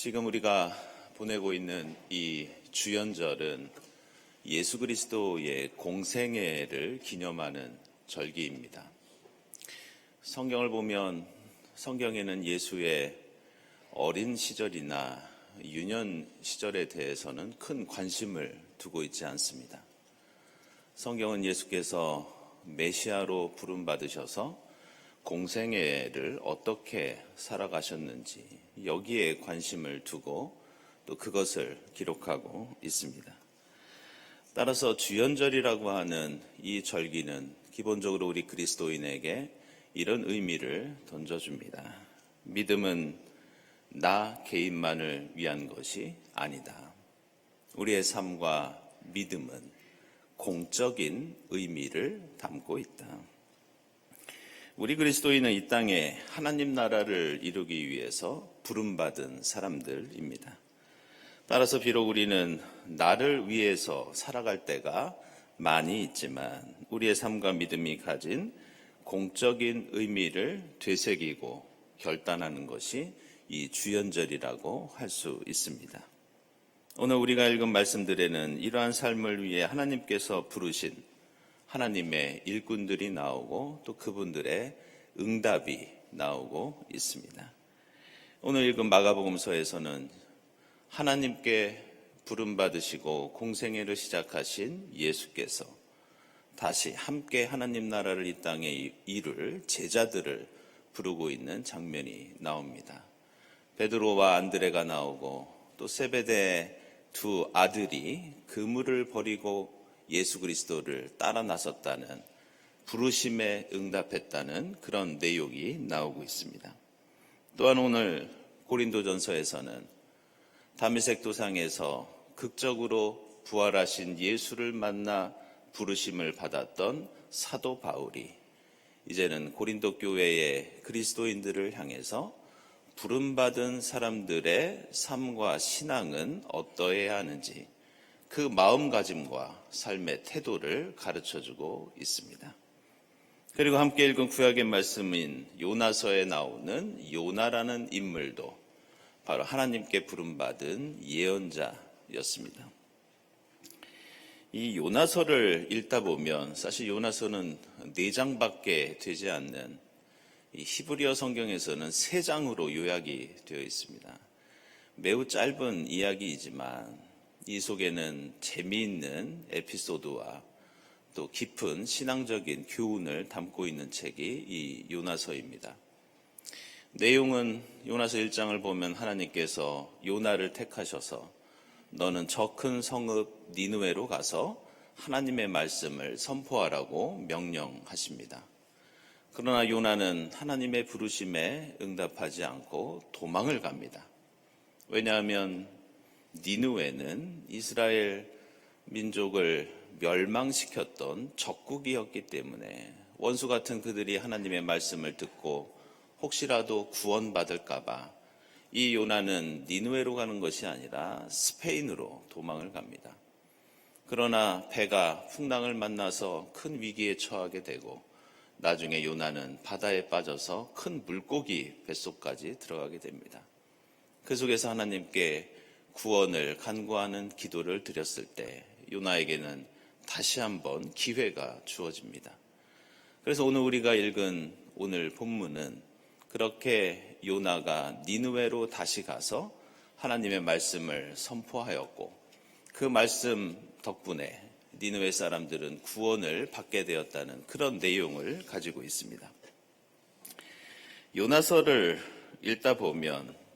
지금 우리가 보내고 있는 이 주연절은 예수 그리스도의 공생애를 기념하는 절기입니다. 성경을 보면 성경에는 예수의 어린 시절이나 유년 시절에 대해서는 큰 관심을 두고 있지 않습니다. 성경은 예수께서 메시아로 부름받으셔서 공생애를 어떻게 살아가셨는지 여기에 관심을 두고 또 그것을 기록하고 있습니다. 따라서 주연절이라고 하는 이 절기는 기본적으로 우리 그리스도인에게 이런 의미를 던져줍니다. 믿음은 나 개인만을 위한 것이 아니다. 우리의 삶과 믿음은 공적인 의미를 담고 있다. 우리 그리스도인은 이 땅에 하나님 나라를 이루기 위해서 부름받은 사람들입니다. 따라서 비록 우리는 나를 위해서 살아갈 때가 많이 있지만 우리의 삶과 믿음이 가진 공적인 의미를 되새기고 결단하는 것이 이 주연절이라고 할 수 있습니다. 오늘 우리가 읽은 말씀들에는 이러한 삶을 위해 하나님께서 부르신 하나님의 일꾼들이 나오고 또 그분들의 응답이 나오고 있습니다. 오늘 읽은 마가복음서에서는 하나님께 부름 받으시고 공생애를 시작하신 예수께서 다시 함께 하나님 나라를 이 땅에 이룰 제자들을 부르고 있는 장면이 나옵니다. 베드로와 안드레가 나오고 또 세베대의 두 아들이 그물을 버리고 예수 그리스도를 따라 나섰다는 부르심에 응답했다는 그런 내용이 나오고 있습니다. 또한 오늘 고린도전서에서는 다미색 도상에서 극적으로 부활하신 예수를 만나 부르심을 받았던 사도 바울이 이제는 고린도 교회의 그리스도인들을 향해서 부름받은 사람들의 삶과 신앙은 어떠해야 하는지 그 마음가짐과 삶의 태도를 가르쳐 주고 있습니다. 그리고 함께 읽은 구약의 말씀인 요나서에 나오는 요나라는 인물도 바로 하나님께 부름받은 예언자였습니다. 이 요나서를 읽다 보면 사실 요나서는 네 장밖에 되지 않는 히브리어 성경에서는 세 장으로 요약이 되어 있습니다. 매우 짧은 이야기이지만 이 속에는 재미있는 에피소드와 또 깊은 신앙적인 교훈을 담고 있는 책이 이 요나서입니다. 내용은 요나서 1장을 보면 하나님께서 요나를 택하셔서 너는 저 큰 성읍 니누에로 가서 하나님의 말씀을 선포하라고 명령하십니다. 그러나 요나는 하나님의 부르심에 응답하지 않고 도망을 갑니다. 왜냐하면 니누에는 이스라엘 민족을 멸망시켰던 적국이었기 때문에 원수 같은 그들이 하나님의 말씀을 듣고 혹시라도 구원받을까봐 이 요나는 니누에로 가는 것이 아니라 스페인으로 도망을 갑니다. 그러나 배가 풍랑을 만나서 큰 위기에 처하게 되고 나중에 요나는 바다에 빠져서 큰 물고기 뱃속까지 들어가게 됩니다. 그 속에서 하나님께 구원을 간구하는 기도를 드렸을 때 요나에게는 다시 한번 기회가 주어집니다. 그래서 오늘 우리가 읽은 오늘 본문은 그렇게 요나가 니누웨로 다시 가서 하나님의 말씀을 선포하였고 그 말씀 덕분에 니누웨 사람들은 구원을 받게 되었다는 그런 내용을 가지고 있습니다. 요나서를 읽다 보면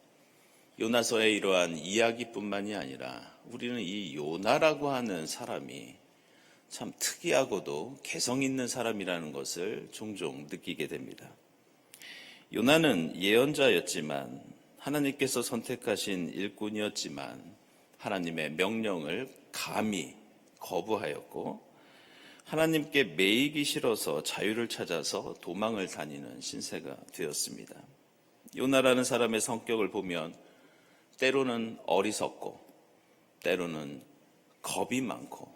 요나서의 이러한 이야기뿐만이 아니라 우리는 이 요나라고 하는 사람이 참 특이하고도 개성 있는 사람이라는 것을 종종 느끼게 됩니다. 요나는 예언자였지만 하나님께서 선택하신 일꾼이었지만 하나님의 명령을 감히 거부하였고 하나님께 매이기 싫어서 자유를 찾아서 도망을 다니는 신세가 되었습니다. 요나라는 사람의 성격을 보면 때로는 어리석고 때로는 겁이 많고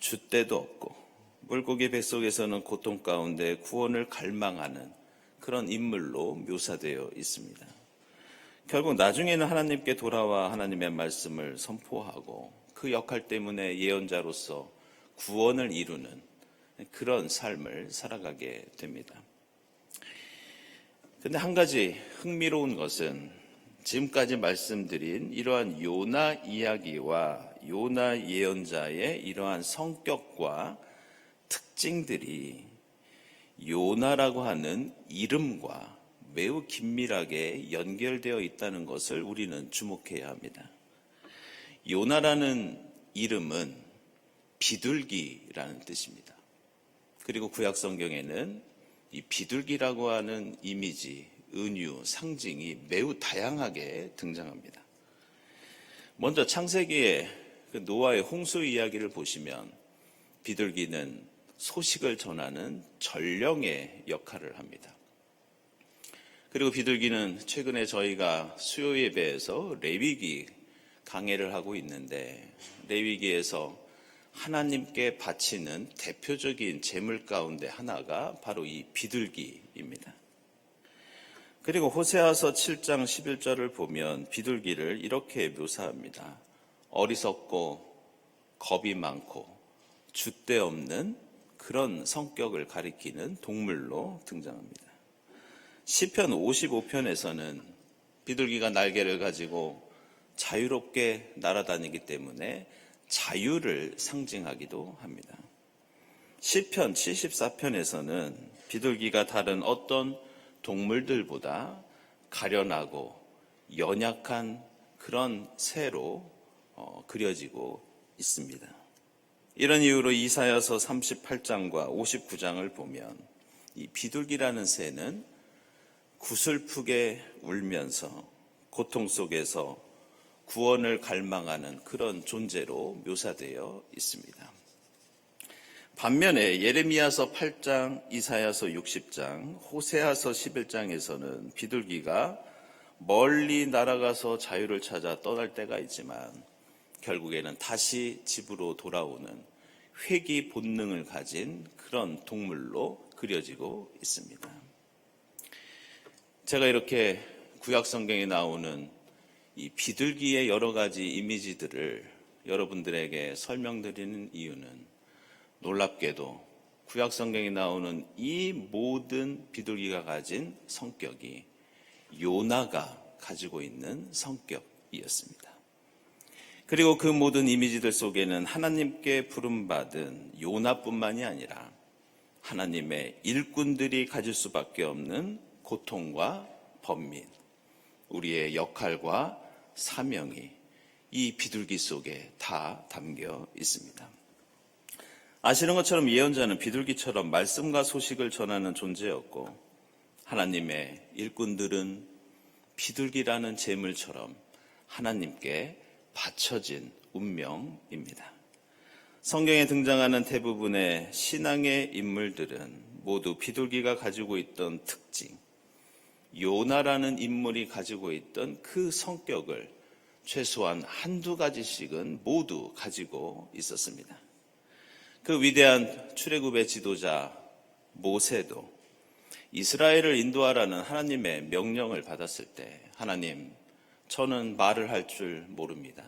줏대도 없고 물고기 뱃속에서는 고통 가운데 구원을 갈망하는 그런 인물로 묘사되어 있습니다. 결국 나중에는 하나님께 돌아와 하나님의 말씀을 선포하고 그 역할 때문에 예언자로서 구원을 이루는 그런 삶을 살아가게 됩니다. 근데 한 가지 흥미로운 것은 지금까지 말씀드린 이러한 요나 이야기와 요나 예언자의 이러한 성격과 특징들이 요나라고 하는 이름과 매우 긴밀하게 연결되어 있다는 것을 우리는 주목해야 합니다. 요나라는 이름은 비둘기라는 뜻입니다. 그리고 구약 성경에는 이 비둘기라고 하는 이미지, 은유, 상징이 매우 다양하게 등장합니다. 먼저 창세기의 그 노아의 홍수 이야기를 보시면 비둘기는 소식을 전하는 전령의 역할을 합니다. 그리고 비둘기는 최근에 저희가 수요 예배에서 레위기 강해를 하고 있는데 레위기에서 하나님께 바치는 대표적인 제물 가운데 하나가 바로 이 비둘기입니다. 그리고 호세아서 7장 11절을 보면 비둘기를 이렇게 묘사합니다. 어리석고 겁이 많고 줏대 없는 그런 성격을 가리키는 동물로 등장합니다. 시편 55편에서는 비둘기가 날개를 가지고 자유롭게 날아다니기 때문에 자유를 상징하기도 합니다. 시편 74편에서는 비둘기가 다른 어떤 동물들보다 가련하고 연약한 그런 새로 어, 그려지고 있습니다. 이런 이유로 이사야서 38장과 59장을 보면 이 비둘기라는 새는 구슬프게 울면서 고통 속에서 구원을 갈망하는 그런 존재로 묘사되어 있습니다. 반면에 예레미야서 8장, 이사야서 60장, 호세아서 11장에서는 비둘기가 멀리 날아가서 자유를 찾아 떠날 때가 있지만 결국에는 다시 집으로 돌아오는 회귀 본능을 가진 그런 동물로 그려지고 있습니다. 제가 이렇게 구약 성경에 나오는 이 비둘기의 여러 가지 이미지들을 여러분들에게 설명드리는 이유는 놀랍게도 구약 성경에 나오는 이 모든 비둘기가 가진 성격이 요나가 가지고 있는 성격이었습니다. 그리고 그 모든 이미지들 속에는 하나님께 부름받은 요나뿐만이 아니라 하나님의 일꾼들이 가질 수밖에 없는 고통과 번민, 우리의 역할과 사명이 이 비둘기 속에 다 담겨 있습니다. 아시는 것처럼 예언자는 비둘기처럼 말씀과 소식을 전하는 존재였고 하나님의 일꾼들은 비둘기라는 재물처럼 하나님께 바쳐진 운명입니다. 성경에 등장하는 대부분의 신앙의 인물들은 모두 비둘기가 가지고 있던 특징, 요나라는 인물이 가지고 있던 그 성격을 최소한 한두 가지씩은 모두 가지고 있었습니다. 그 위대한 출애굽의 지도자 모세도 이스라엘을 인도하라는 하나님의 명령을 받았을 때 하나님 저는 말을 할 줄 모릅니다.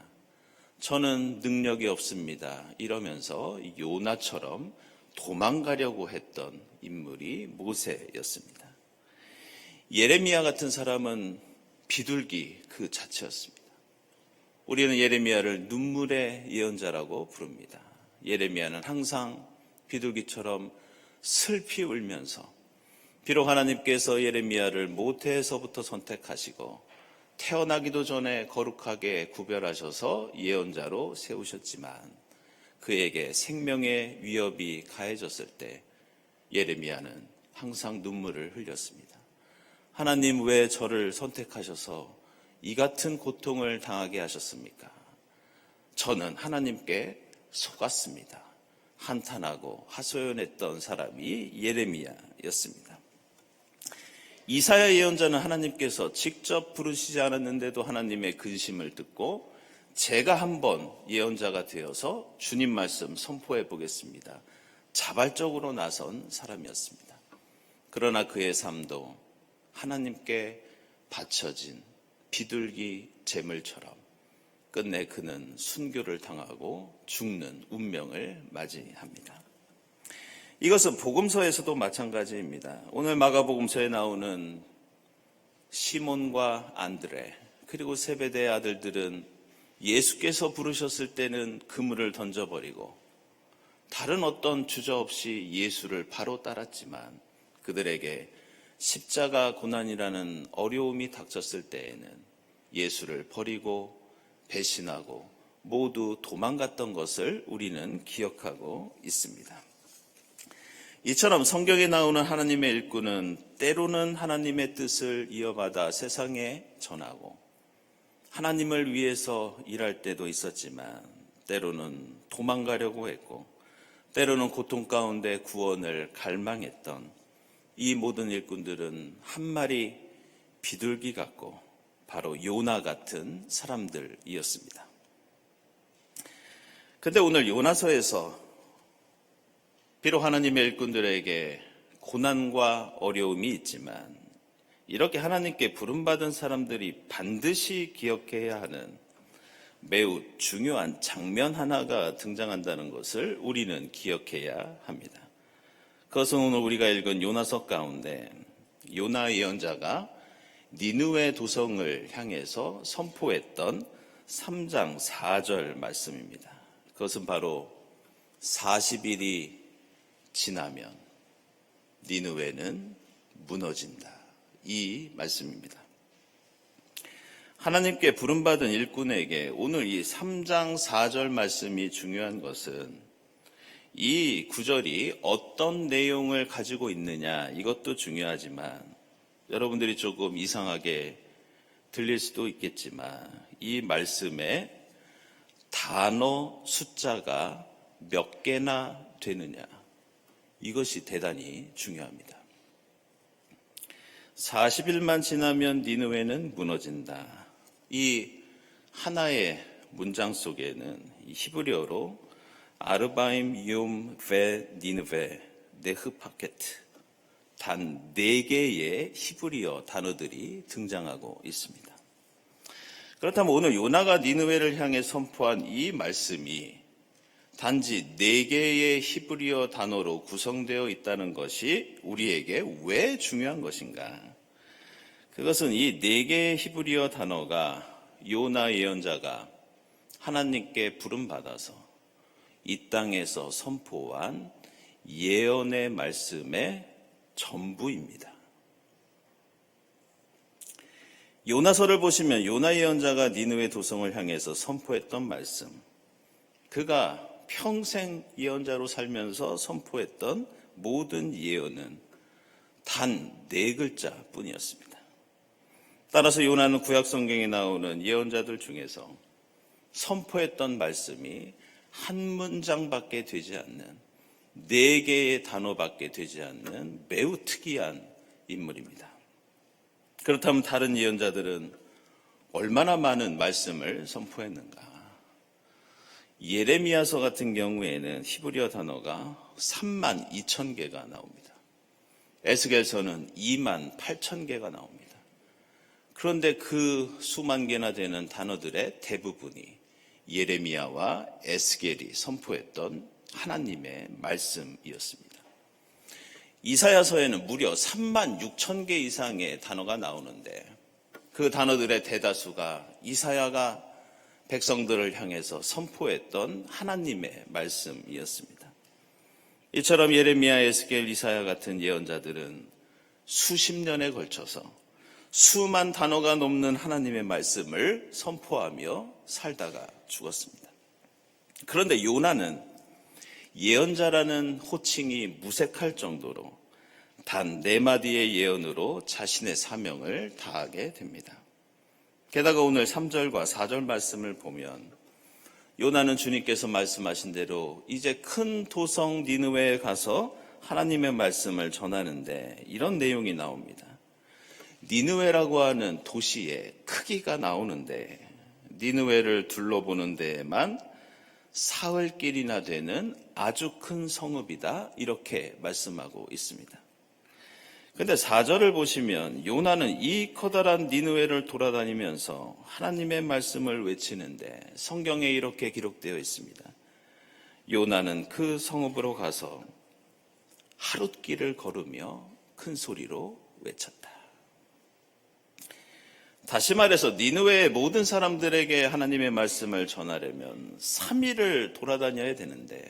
저는 능력이 없습니다. 이러면서 요나처럼 도망가려고 했던 인물이 모세였습니다. 예레미야 같은 사람은 비둘기 그 자체였습니다. 우리는 예레미야를 눈물의 예언자라고 부릅니다. 예레미야는 항상 비둘기처럼 슬피 울면서 비록 하나님께서 예레미야를 모태에서부터 선택하시고 태어나기도 전에 거룩하게 구별하셔서 예언자로 세우셨지만 그에게 생명의 위협이 가해졌을 때 예레미야는 항상 눈물을 흘렸습니다. 하나님 왜 저를 선택하셔서 이 같은 고통을 당하게 하셨습니까? 저는 하나님께 속았습니다. 한탄하고 하소연했던 사람이 예레미야였습니다. 이사야 예언자는 하나님께서 직접 부르시지 않았는데도 하나님의 근심을 듣고 제가 한번 예언자가 되어서 주님 말씀 선포해 보겠습니다. 자발적으로 나선 사람이었습니다. 그러나 그의 삶도 하나님께 바쳐진 비둘기 재물처럼 끝내 그는 순교를 당하고 죽는 운명을 맞이합니다. 이것은 복음서에서도 마찬가지입니다. 오늘 마가복음서에 나오는 시몬과 안드레 그리고 세베대의 아들들은 예수께서 부르셨을 때는 그물을 던져버리고 다른 어떤 주저 없이 예수를 바로 따랐지만 그들에게 십자가 고난이라는 어려움이 닥쳤을 때에는 예수를 버리고 배신하고 모두 도망갔던 것을 우리는 기억하고 있습니다. 이처럼 성경에 나오는 하나님의 일꾼은 때로는 하나님의 뜻을 이어받아 세상에 전하고 하나님을 위해서 일할 때도 있었지만 때로는 도망가려고 했고 때로는 고통 가운데 구원을 갈망했던 이 모든 일꾼들은 한 마리 비둘기 같고 바로 요나 같은 사람들이었습니다. 근데 오늘 요나서에서 비록 하나님의 일꾼들에게 고난과 어려움이 있지만 이렇게 하나님께 부름받은 사람들이 반드시 기억해야 하는 매우 중요한 장면 하나가 등장한다는 것을 우리는 기억해야 합니다. 그것은 오늘 우리가 읽은 요나서 가운데 요나 예언자가 니누의 도성을 향해서 선포했던 3장 4절 말씀입니다. 그것은 바로 40일이 지나면 니누웨는 무너진다. 이 말씀입니다. 하나님께 부름받은 일꾼에게 오늘 이 3장 4절 말씀이 중요한 것은 이 구절이 어떤 내용을 가지고 있느냐 이것도 중요하지만 여러분들이 조금 이상하게 들릴 수도 있겠지만 이 말씀에 단어 숫자가 몇 개나 되느냐 이것이 대단히 중요합니다. 40일만 지나면 니느웨는 무너진다. 이 하나의 문장 속에는 히브리어로 아르바임 욤, 베, 니느베, 네흐파케트 단네 개의 히브리어 단어들이 등장하고 있습니다. 그렇다면 오늘 요나가 니느웨를 향해 선포한 이 말씀이 단지 네 개의 히브리어 단어로 구성되어 있다는 것이 우리에게 왜 중요한 것인가? 그것은 이네 개의 히브리어 단어가 요나 예언자가 하나님께 부름받아서 이 땅에서 선포한 예언의 말씀의 전부입니다. 요나서를 보시면 요나 예언자가 니느웨 도성을 향해서 선포했던 말씀, 그가 평생 예언자로 살면서 선포했던 모든 예언은 단 네 글자 뿐이었습니다. 따라서 요나는 구약 성경에 나오는 예언자들 중에서 선포했던 말씀이 한 문장밖에 되지 않는 네 개의 단어밖에 되지 않는 매우 특이한 인물입니다. 그렇다면 다른 예언자들은 얼마나 많은 말씀을 선포했는가? 예레미야서 같은 경우에는 히브리어 단어가 3만 2천 개가 나옵니다. 에스겔서는 2만 8천 개가 나옵니다. 그런데 그 수만 개나 되는 단어들의 대부분이 예레미야와 에스겔이 선포했던 하나님의 말씀이었습니다. 이사야서에는 무려 3만 6천 개 이상의 단어가 나오는데 그 단어들의 대다수가 이사야가 백성들을 향해서 선포했던 하나님의 말씀이었습니다. 이처럼 예레미야, 에스겔, 이사야 같은 예언자들은 수십 년에 걸쳐서 수만 단어가 넘는 하나님의 말씀을 선포하며 살다가 죽었습니다. 그런데 요나는 예언자라는 호칭이 무색할 정도로 단 네 마디의 예언으로 자신의 사명을 다하게 됩니다. 게다가 오늘 3절과 4절 말씀을 보면 요나는 주님께서 말씀하신 대로 이제 큰 도성 니느웨에 가서 하나님의 말씀을 전하는데 이런 내용이 나옵니다. 니느웨라고 하는 도시의 크기가 나오는데 니느웨를 둘러보는 데에만 사흘길이나 되는 아주 큰 성읍이다 이렇게 말씀하고 있습니다. 근데 4절을 보시면 요나는 이 커다란 니느웨를 돌아다니면서 하나님의 말씀을 외치는데 성경에 이렇게 기록되어 있습니다. 요나는 그 성읍으로 가서 하룻길을 걸으며 큰 소리로 외쳤다. 다시 말해서 니느웨의 모든 사람들에게 하나님의 말씀을 전하려면 3일을 돌아다녀야 되는데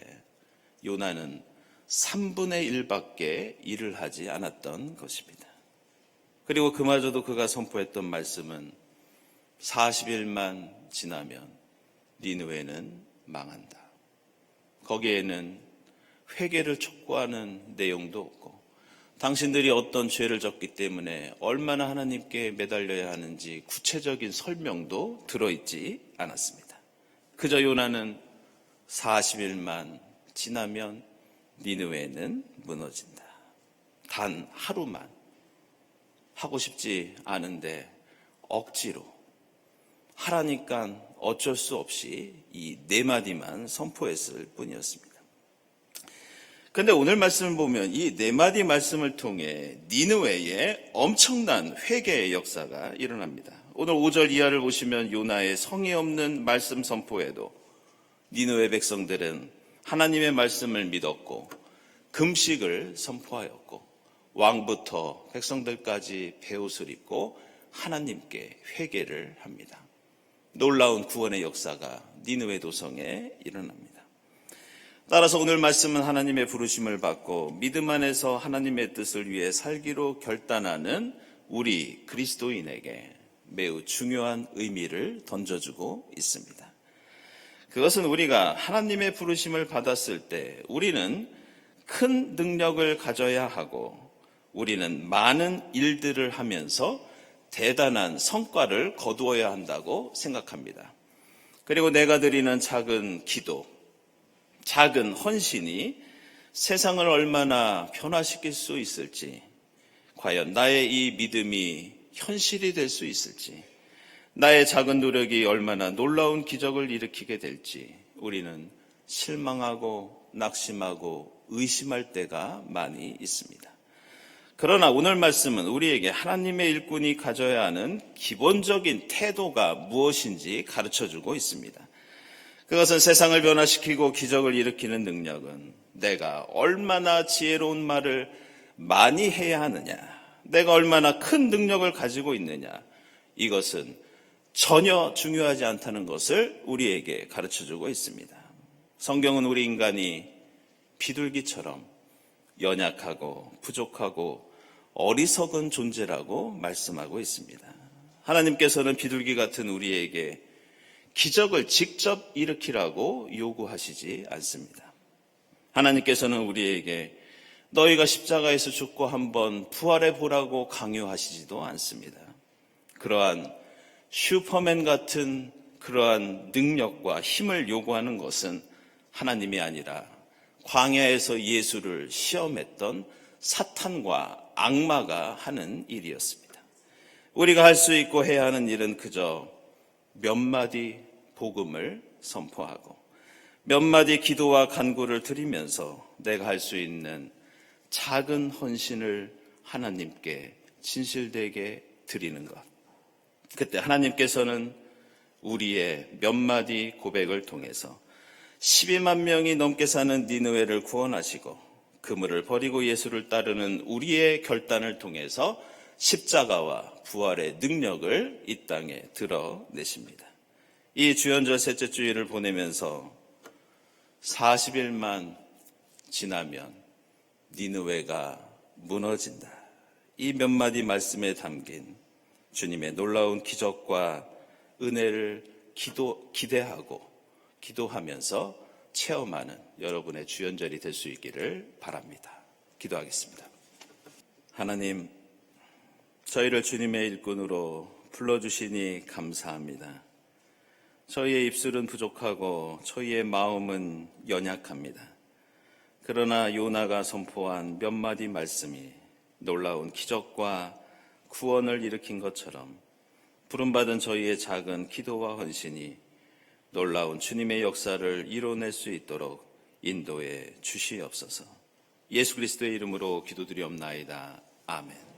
요나는 3분의 1밖에 일을 하지 않았던 것입니다. 그리고 그마저도 그가 선포했던 말씀은 40일만 지나면 니느웨는 망한다. 거기에는 회개를 촉구하는 내용도 없고 당신들이 어떤 죄를 졌기 때문에 얼마나 하나님께 매달려야 하는지 구체적인 설명도 들어있지 않았습니다. 그저 요나는 40일만 지나면 니느웨는 무너진다. 단 하루만 하고 싶지 않은데 억지로 하라니까 어쩔 수 없이 이 네 마디만 선포했을 뿐이었습니다. 근데 오늘 말씀을 보면 이 네 마디 말씀을 통해 니느웨에 엄청난 회개의 역사가 일어납니다. 오늘 5절 이하를 보시면 요나의 성의 없는 말씀 선포에도 니느웨 백성들은 하나님의 말씀을 믿었고 금식을 선포하였고 왕부터 백성들까지 배옷을 입고 하나님께 회개를 합니다. 놀라운 구원의 역사가 니느웨 도성에 일어납니다. 따라서 오늘 말씀은 하나님의 부르심을 받고 믿음 안에서 하나님의 뜻을 위해 살기로 결단하는 우리 그리스도인에게 매우 중요한 의미를 던져주고 있습니다. 그것은 우리가 하나님의 부르심을 받았을 때 우리는 큰 능력을 가져야 하고 우리는 많은 일들을 하면서 대단한 성과를 거두어야 한다고 생각합니다. 그리고 내가 드리는 작은 기도, 작은 헌신이 세상을 얼마나 변화시킬 수 있을지, 과연 나의 이 믿음이 현실이 될 수 있을지, 나의 작은 노력이 얼마나 놀라운 기적을 일으키게 될지 우리는 실망하고 낙심하고 의심할 때가 많이 있습니다. 그러나 오늘 말씀은 우리에게 하나님의 일꾼이 가져야 하는 기본적인 태도가 무엇인지 가르쳐 주고 있습니다. 그것은 세상을 변화시키고 기적을 일으키는 능력은 내가 얼마나 지혜로운 말을 많이 해야 하느냐, 내가 얼마나 큰 능력을 가지고 있느냐, 이것은 전혀 중요하지 않다는 것을 우리에게 가르쳐 주고 있습니다. 성경은 우리 인간이 비둘기처럼 연약하고 부족하고 어리석은 존재라고 말씀하고 있습니다. 하나님께서는 비둘기 같은 우리에게 기적을 직접 일으키라고 요구하시지 않습니다. 하나님께서는 우리에게 너희가 십자가에서 죽고 한번 부활해 보라고 강요하시지도 않습니다. 그러한 슈퍼맨 같은 그러한 능력과 힘을 요구하는 것은 하나님이 아니라 광야에서 예수를 시험했던 사탄과 악마가 하는 일이었습니다. 우리가 할 수 있고 해야 하는 일은 그저 몇 마디 복음을 선포하고 몇 마디 기도와 간구를 드리면서 내가 할 수 있는 작은 헌신을 하나님께 진실되게 드리는 것. 그때 하나님께서는 우리의 몇 마디 고백을 통해서 12만 명이 넘게 사는 니느웨를 구원하시고 그물을 버리고 예수를 따르는 우리의 결단을 통해서 십자가와 부활의 능력을 이 땅에 드러내십니다. 이 주연절 셋째 주일을 보내면서 40일만 지나면 니느웨가 무너진다. 이 몇 마디 말씀에 담긴 주님의 놀라운 기적과 은혜를 기도, 기대하고 기도하면서 체험하는 여러분의 주연절이 될 수 있기를 바랍니다. 기도하겠습니다. 하나님, 저희를 주님의 일꾼으로 불러주시니 감사합니다. 저희의 입술은 부족하고 저희의 마음은 연약합니다. 그러나 요나가 선포한 몇 마디 말씀이 놀라운 기적과 구원을 일으킨 것처럼 부름받은 저희의 작은 기도와 헌신이 놀라운 주님의 역사를 이뤄낼 수 있도록 인도해 주시옵소서. 예수 그리스도의 이름으로 기도드리옵나이다. 아멘.